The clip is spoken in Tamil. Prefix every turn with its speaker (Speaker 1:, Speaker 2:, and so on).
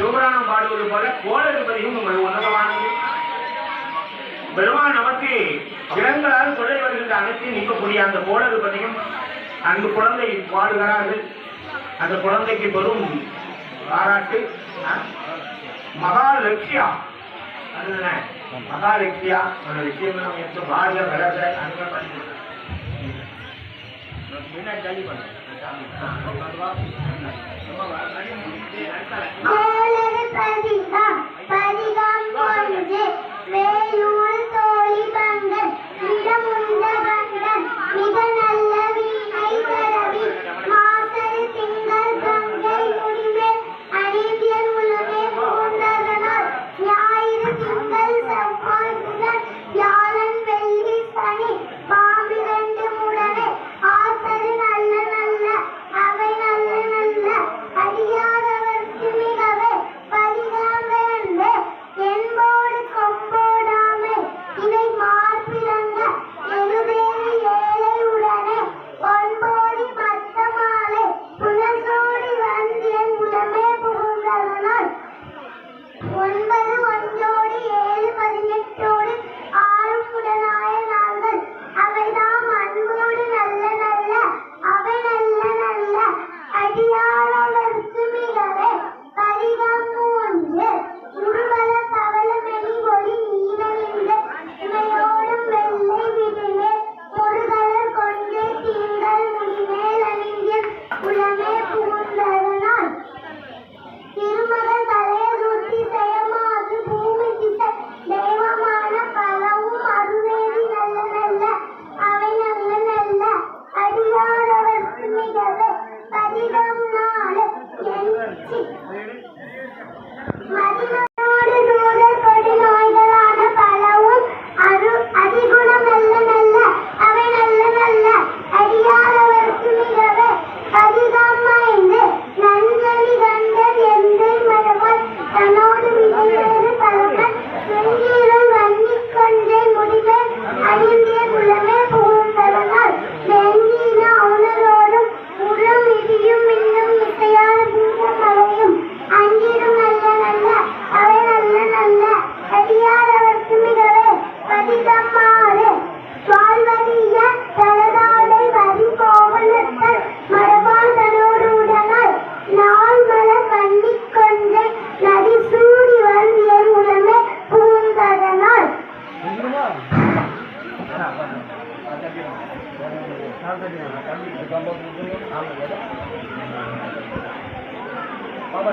Speaker 1: சிவபுராணம் பாடுவது போல கோளறு பதிவும் உன்னதமானது பெருமான் நமக்கு இளங்களால் தொழில் வருகின்ற அனைத்தையும் நிற்கக்கூடிய அந்த கோழர் பதியும் அங்கு குழந்தை பாடுகிறார்கள். அந்த குழந்தைக்கு பெரும் பாராட்டு. மகாலட்சியா. மகாலட்சியா. அந்த விஷயங்கள் எடுத்து பாடுகிற வளர்கிற அனுபவம் பண்ணி
Speaker 2: பதிகம் நாளும் বাবা